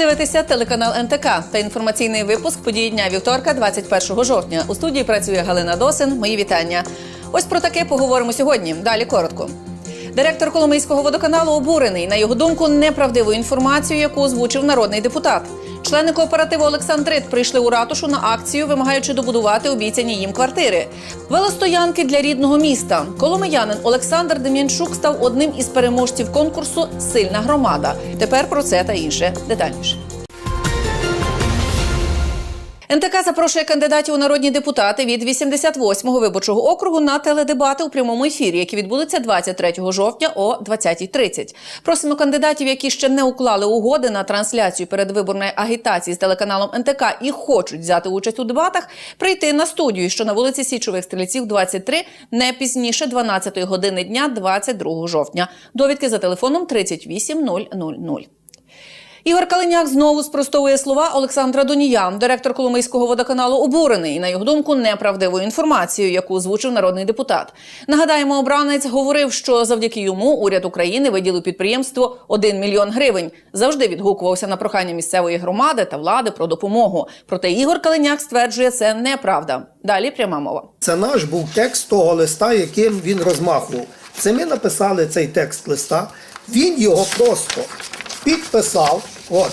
дивитеся телеканал НТК та інформаційний випуск події дня вівторка, 21 жовтня. У студії працює Галина Досин. Мої вітання. Ось про таке поговоримо сьогодні. Далі коротко. Директор Коломийського водоканалу обурений на його думку неправдиву інформацію, яку озвучив народний депутат. Члени кооперативу Олександрит прийшли у ратушу на акцію, вимагаючи добудувати обіцяні їм квартири. Велостоянки для рідного міста. Коломиянин Олександр Дем'янчук став одним із переможців конкурсу Сильна громада. Тепер про це та інше детальніше. НТК запрошує кандидатів у народні депутати від 88-го виборчого округу на теледебати у прямому ефірі, які відбудуться 23 жовтня о 20.30. Просимо кандидатів, які ще не уклали угоди на трансляцію передвиборної агітації з телеканалом НТК і хочуть взяти участь у дебатах, прийти на студію, що на вулиці Січових стрільців 23 не пізніше 12 години дня 22 жовтня. Довідки за телефоном 38000. Ігор Калиняк знову спростовує слова Олександра Донія. Директор Коломийського водоканалу обурений, на його думку, неправдивою інформацією, яку озвучив народний депутат. Нагадаємо, обранець говорив, що завдяки йому уряд України виділив підприємству 1 мільйон гривень. Завжди відгукувався на прохання місцевої громади та влади про допомогу. Проте Ігор Калиняк стверджує, це неправда. Далі пряма мова. Це наш був текст того листа, яким він розмахував. Це ми написали цей текст листа. Він його просто підписав. От.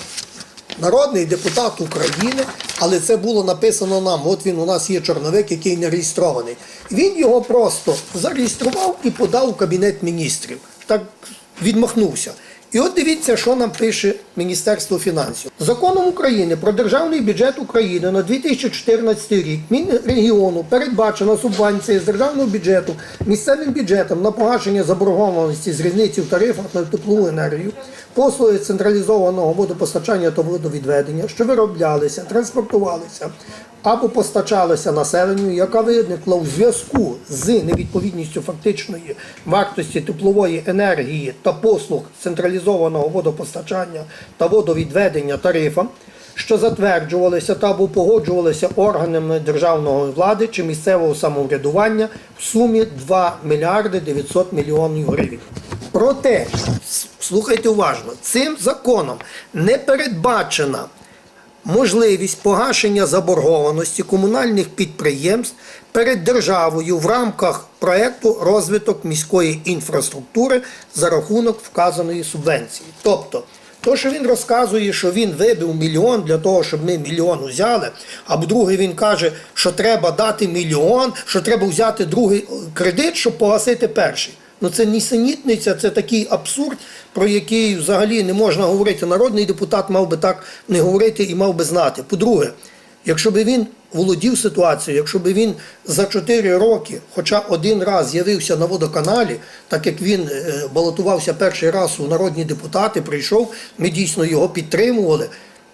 Народний депутат України, але це було написано нам. От він у нас є чорновик, який не реєстрований. Він його просто зареєстрував і подав у кабінет міністрів. Так відмахнувся. І от дивіться, що нам пише Міністерство фінансів. Законом України про державний бюджет України на 2014 рік Мінрегіону передбачена субвенція з державного бюджету місцевим бюджетом на погашення заборгованості з різниці в тарифах на теплову енергію, послуги централізованого водопостачання та водовідведення, що вироблялися, транспортувалися або постачалися населенню, яка виникла у зв'язку з невідповідністю фактичної вартості теплової енергії та послуг централізованого водопостачання та водовідведення тарифам, що затверджувалися та або погоджувалися органами державної влади чи місцевого самоврядування в сумі 2 мільярди 900 мільйонів гривень. Проте, слухайте уважно, цим законом не передбачена можливість погашення заборгованості комунальних підприємств перед державою в рамках проекту розвиток міської інфраструктури за рахунок вказаної субвенції. Тобто, то, що він розказує, що він вибив мільйон для того, щоб ми мільйон взяли, а другий він каже, що треба дати мільйон, що треба взяти другий кредит, щоб погасити перший. Ну це нісенітниця, це такий абсурд, про який взагалі не можна говорити. Народний депутат мав би так не говорити і мав би знати. По-друге, якщо би він володів ситуацією, якщо би він за 4 роки, хоча один раз з'явився на водоканалі, так як він е, балотувався перший раз у народні депутати, прийшов, ми дійсно його підтримували,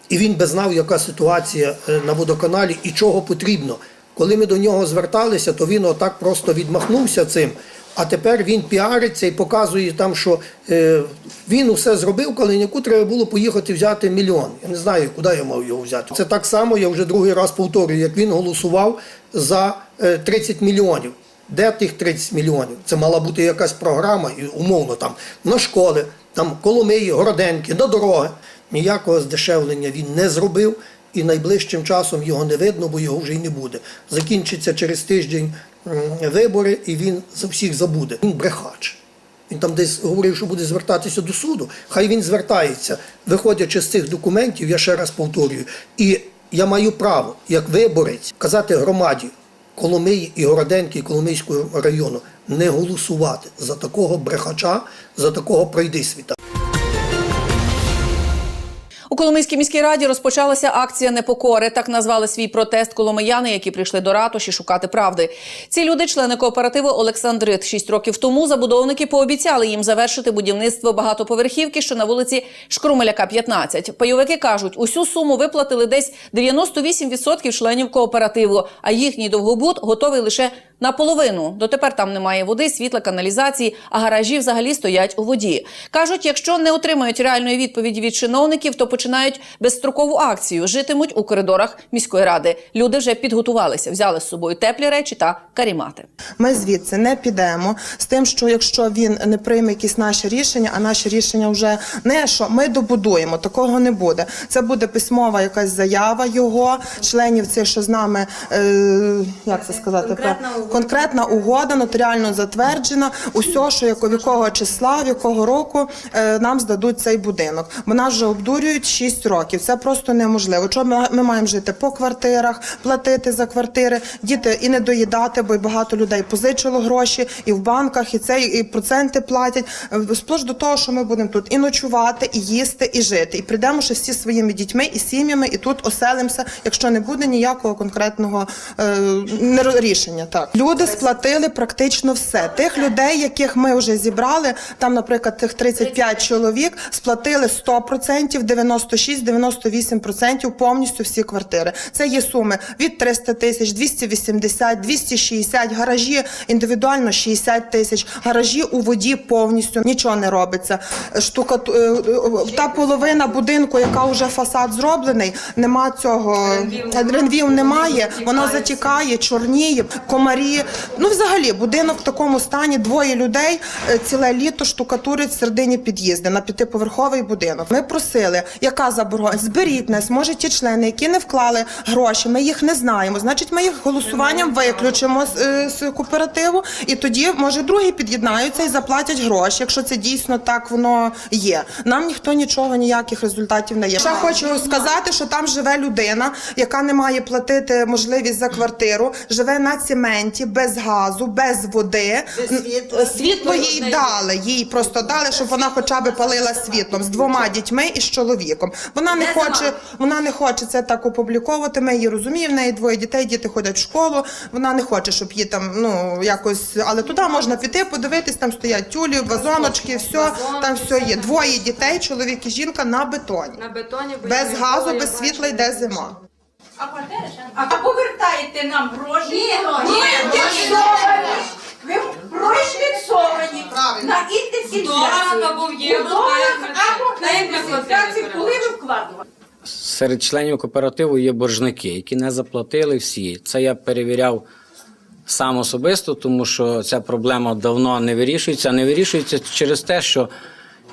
і він би знав, яка ситуація е, на водоканалі і чого потрібно. Коли ми до нього зверталися, то він отак просто відмахнувся цим. А тепер він піариться і показує там, що е, він усе зробив, Калиняку треба було поїхати взяти мільйон. Я не знаю, куди я мав його взяти. Це так само, я вже другий раз повторюю, як він голосував за е, 30 мільйонів. Де тих 30 мільйонів? Це мала бути якась програма, і умовно там на школи, там Коломиї, Городенки, на дороги. Ніякого здешевлення він не зробив, і найближчим часом його не видно, бо його вже й не буде. Закінчиться через тиждень вибори, і він за всіх забуде. Він брехач. Він там десь говорив, що буде звертатися до суду. Хай він звертається, виходячи з цих документів, я ще раз повторюю. І я маю право, як виборець, казати громаді Коломиї і Городенки, Коломийського району не голосувати за такого брехача, за такого пройдисвіта. У Коломийській міській раді розпочалася акція непокори. Так назвали свій протест коломияни, які прийшли до ратуші шукати правди. Ці люди, члени кооперативу Олександрит. Шість років тому забудовники пообіцяли їм завершити будівництво багатоповерхівки, що на вулиці Шкрумеляка, 15. Пайовики кажуть, усю суму виплатили десь 98% членів кооперативу, а їхній довгобуд готовий лише наполовину. Дотепер там немає води, світла, каналізації, а гаражі взагалі стоять у воді. Кажуть, якщо не отримають реальної відповіді від чиновників, то починають безстрокову акцію. Житимуть у коридорах міської ради. Люди вже підготувалися, взяли з собою теплі речі та карімати. Ми звідси не підемо з тим, що якщо він не прийме якісь наші рішення, а наші рішення вже не що ми добудуємо, такого не буде. Це буде письмова якась заява його, членів цих, що з нами е, як це сказати, конкретна угода, конкретна угода нотаріально затверджена. Усе, що в якого числа, в якого року е, нам здадуть цей будинок. Бо нас вже обдурюють 6 років. Це просто неможливо. Що ми, маємо жити по квартирах, платити за квартири, діти і не доїдати, бо багато людей позичило гроші і в банках, і це і проценти платять. Е, Сплош до того, що ми будемо тут і ночувати, і їсти, і жити. І прийдемо ще всі своїми дітьми і сім'ями, і тут оселимося, якщо не буде ніякого конкретного е, рішення. Так люди сплатили практично все. Тих людей, яких ми вже зібрали, там, наприклад, тих 35 чоловік, сплатили 100%, 96-98% повністю всі квартири. Це є суми від 300 тисяч, 280, 260, гаражі індивідуально 60 тисяч, гаражі у воді повністю нічого не робиться. Штука та половина будинку, яка вже фасад зроблений, нема цього ренвів немає. Воно затікає, чорніє, комарі. Ну, взагалі, будинок в такому стані. Двоє людей е, ціле літо штукатурить в середині під'їзди на п'ятиповерховий будинок. Ми просили, яка заборгованість? Зберіть нас, може ті члени, які не вклали гроші. Ми їх не знаємо. Значить, ми їх голосуванням виключимо з, е, з кооперативу, і тоді може другі під'єднаються і заплатять гроші, якщо це дійсно так воно є. Нам ніхто нічого, ніяких результатів не є. Ще хочу сказати, що там живе людина, яка не має платити можливість за квартиру, живе на цементі, без газу, без води. Світло, світло їй дали. Їй просто дали, щоб вона хоча б палила світлом з двома дітьми і з чоловіком. Вона не хоче, вона не хоче це так опубліковувати. Ми її розуміємо. В неї двоє дітей, діти ходять в школу. Вона не хоче, щоб її там ну якось, але туди можна піти, подивитись. Там стоять тюлі, вазоночки, все там все є. Двоє дітей, чоловік і жінка на бетоні. На бетоні Без газу, без світла йде зима. А повертаєте нам гроші? Ні, гроші. Ви Ні, індексовані. Ви гроші індексовані на Долар індексифікацію. або в євро, долар або на платили коли ви вкладували? Серед членів кооперативу є боржники, які не заплатили всі. Це я перевіряв сам особисто, тому що ця проблема давно не вирішується. Не вирішується через те, що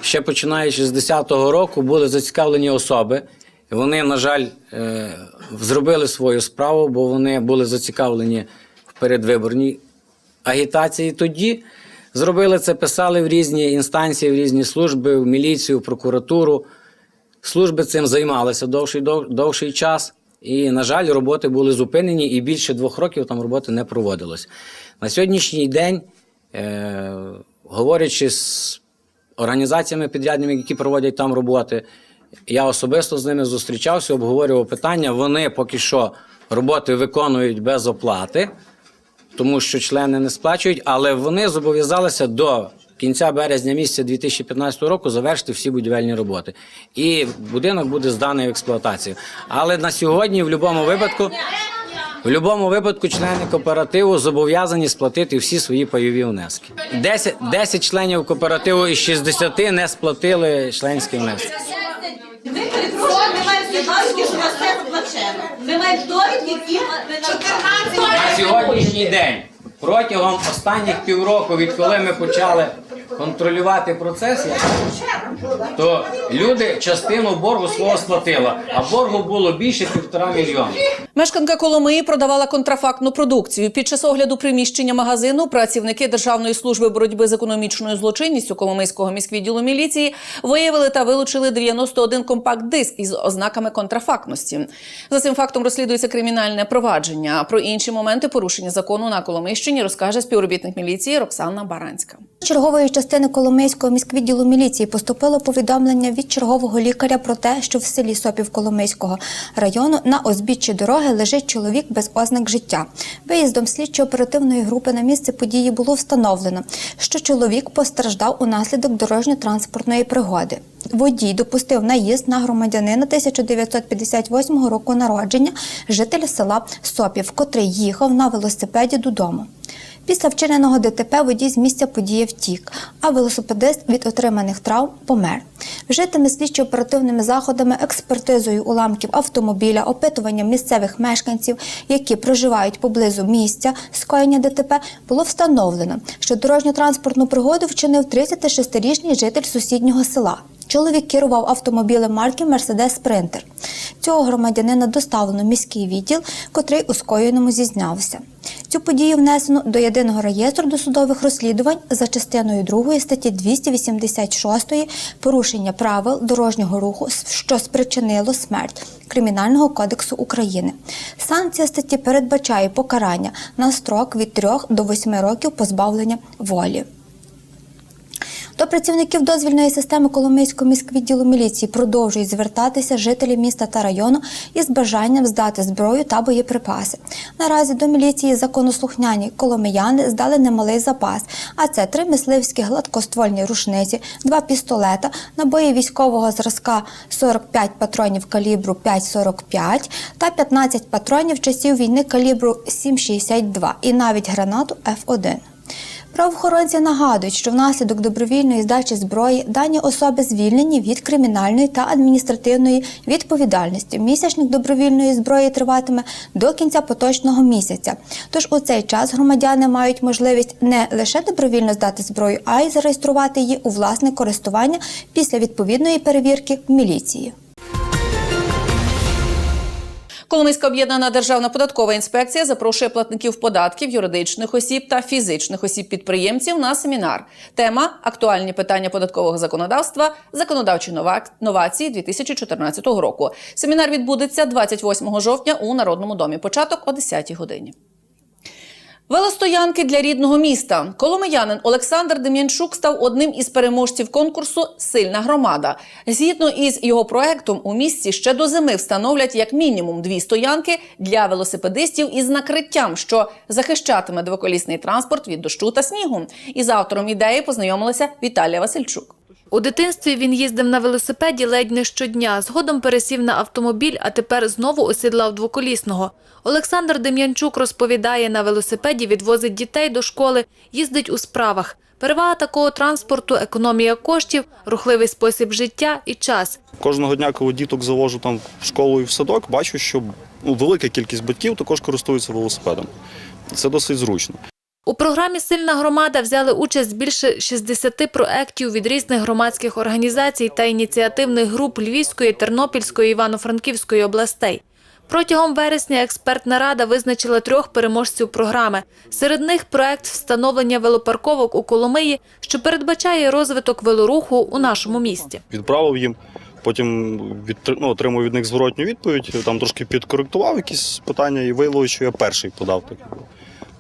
ще починаючи з 10-го року були зацікавлені особи. Вони, на жаль, е, зробили свою справу, бо вони були зацікавлені в передвиборній агітації тоді. Зробили це, писали в різні інстанції, в різні служби, в міліцію, в прокуратуру. Служби цим займалися довший, довший час, і, на жаль, роботи були зупинені, і більше двох років там роботи не проводилось. На сьогоднішній день, е, говорячи з організаціями підрядними, які проводять там роботи, я особисто з ними зустрічався, обговорював питання. Вони поки що роботи виконують без оплати тому що члени не сплачують, але вони зобов'язалися до кінця березня місяця 2015 року завершити всі будівельні роботи. І будинок буде зданий в експлуатацію. Але на сьогодні, в будь-якому випадку, в будь-якому випадку члени кооперативу зобов'язані сплатити всі свої пайові внески. 10, 10 членів кооперативу із 60 не сплатили членські внески. Ми маємо довідки, що вас все заплачено. Ми маємо довідки, які ми На сьогоднішній день, протягом останніх півроку, відколи ми почали контролювати процес, то люди частину боргу свого сплатили, а боргу було більше півтора мільйона. Мешканка Коломиї продавала контрафактну продукцію. Під час огляду приміщення магазину працівники Державної служби боротьби з економічною злочинністю Коломийського міськвідділу міліції виявили та вилучили 91 компакт-диск із ознаками контрафактності. За цим фактом розслідується кримінальне провадження. Про інші моменти порушення закону на Коломийщині розкаже співробітник міліції Роксана Баранська. Чергової частини частини Коломийського міськвідділу міліції поступило повідомлення від чергового лікаря про те, що в селі Сопів Коломийського району на узбіччі дороги лежить чоловік без ознак життя. Виїздом слідчо-оперативної групи на місце події було встановлено, що чоловік постраждав унаслідок дорожньо-транспортної пригоди. Водій допустив наїзд на громадянина 1958 року народження, жителя села Сопів, котрий їхав на велосипеді додому. Після вчиненого ДТП водій з місця події втік, а велосипедист від отриманих травм помер. Вжитими слідчо-оперативними заходами, експертизою уламків автомобіля, опитуванням місцевих мешканців, які проживають поблизу місця скоєння ДТП, було встановлено, що дорожньо-транспортну пригоду вчинив 36-річний житель сусіднього села. Чоловік керував автомобілем марки Мерседес Спринтер. Цього громадянина доставлено міський відділ, котрий у скоєному зізнявся. Цю подію внесено до єдиного реєстру досудових розслідувань за частиною 2 статті 286 порушення правил дорожнього руху, що спричинило смерть Кримінального кодексу України. Санкція статті передбачає покарання на строк від 3 до 8 років позбавлення волі. До працівників дозвільної системи Коломийського міськвідділу міліції продовжують звертатися жителі міста та району із бажанням здати зброю та боєприпаси. Наразі до міліції законослухняні коломияни здали немалий запас, а це три мисливські гладкоствольні рушниці, два пістолета, набої військового зразка 45 патронів калібру 5,45 та 15 патронів часів війни калібру 7,62 і навіть гранату F1. Правоохоронці нагадують, що внаслідок добровільної здачі зброї дані особи звільнені від кримінальної та адміністративної відповідальності. Місячник добровільної зброї триватиме до кінця поточного місяця. Тож у цей час громадяни мають можливість не лише добровільно здати зброю, а й зареєструвати її у власне користування після відповідної перевірки в міліції. Коломийська об'єднана державна податкова інспекція запрошує платників податків, юридичних осіб та фізичних осіб-підприємців на семінар. Тема актуальні питання податкового законодавства, законодавчі нова- новації 2014 року. Семінар відбудеться 28 жовтня у Народному домі. Початок о 10 годині. Велостоянки для рідного міста. Коломиянин Олександр Дем'янчук став одним із переможців конкурсу Сильна громада. Згідно із його проектом, у місті ще до зими встановлять як мінімум дві стоянки для велосипедистів із накриттям, що захищатиме двоколісний транспорт від дощу та снігу. Із автором ідеї познайомилася Віталія Васильчук. У дитинстві він їздив на велосипеді ледь не щодня. Згодом пересів на автомобіль, а тепер знову осідлав двоколісного. Олександр Дем'янчук розповідає, на велосипеді відвозить дітей до школи, їздить у справах. Перевага такого транспорту – економія коштів, рухливий спосіб життя і час. Кожного дня, коли діток завожу там в школу і в садок, бачу, що ну, велика кількість батьків також користуються велосипедом. Це досить зручно. У програмі «Сильна громада» взяли участь більше 60 проєктів від різних громадських організацій та ініціативних груп Львівської, Тернопільської, Івано-Франківської областей. Протягом вересня експертна рада визначила трьох переможців програми. Серед них проект встановлення велопарковок у Коломиї, що передбачає розвиток велоруху у нашому місті. Відправив їм, потім від, ну, отримав від них зворотню відповідь, там трошки підкоректував якісь питання і виявилося, що я перший подав таку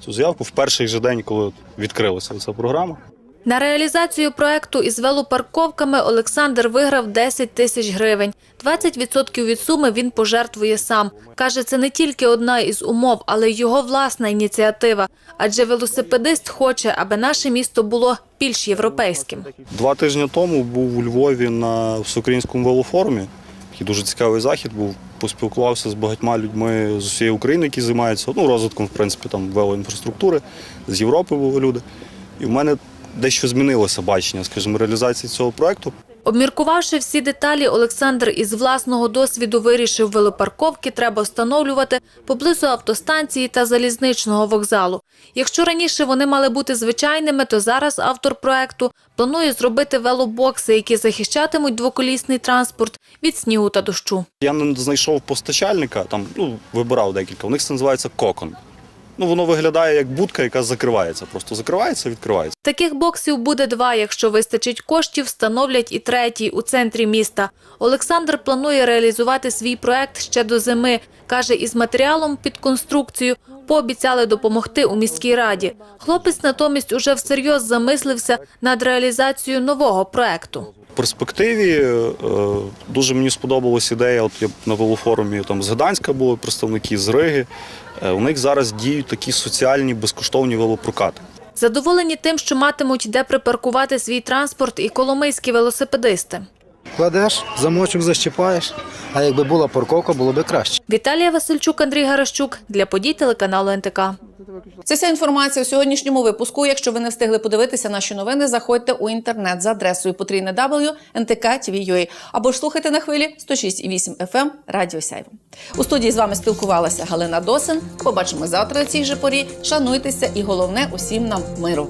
цю заявку в перший же день, коли відкрилася ця програма. На реалізацію проекту із велопарковками Олександр виграв 10 тисяч гривень. 20% від суми він пожертвує сам. Каже, це не тільки одна із умов, але й його власна ініціатива. Адже велосипедист хоче, аби наше місто було більш європейським. Два тижні тому був у Львові на всеукраїнському велофорумі. Такий дуже цікавий захід був. Поспілкувався з багатьма людьми з усієї України, які займаються ну, розвитком, в принципі, там велоінфраструктури. З Європи були люди. І в мене дещо змінилося бачення, скажімо, реалізації цього проекту. Обміркувавши всі деталі, Олександр із власного досвіду вирішив, велопарковки треба встановлювати поблизу автостанції та залізничного вокзалу. Якщо раніше вони мали бути звичайними, то зараз автор проекту планує зробити велобокси, які захищатимуть двоколісний транспорт від снігу та дощу. Я знайшов постачальника, там ну, вибирав декілька. У них це називається кокон. Ну, воно виглядає як будка, яка закривається. Просто закривається, відкривається. Таких боксів буде два. Якщо вистачить коштів, встановлять і третій у центрі міста. Олександр планує реалізувати свій проект ще до зими. Каже, із матеріалом під конструкцію пообіцяли допомогти у міській раді. Хлопець натомість уже всерйоз замислився над реалізацією нового проекту. В перспективі е, дуже мені сподобалась ідея. От я на велофорумі там з Гданська були представники з Риги. Е, У них зараз діють такі соціальні безкоштовні велопрокати. Задоволені тим, що матимуть де припаркувати свій транспорт і коломийські велосипедисти. Кладеш, замочок защіпаєш, а якби була парковка, було б краще. Віталія Васильчук, Андрій Гаращук для подій телеканалу НТК. Це вся інформація у сьогоднішньому випуску. Якщо ви не встигли подивитися наші новини, заходьте у інтернет за адресою потрійне W NTK або ж слухайте на хвилі 106,8 FM Радіо Сяйво. У студії з вами спілкувалася Галина Досин. Побачимо завтра о цій же порі. Шануйтеся і головне усім нам миру.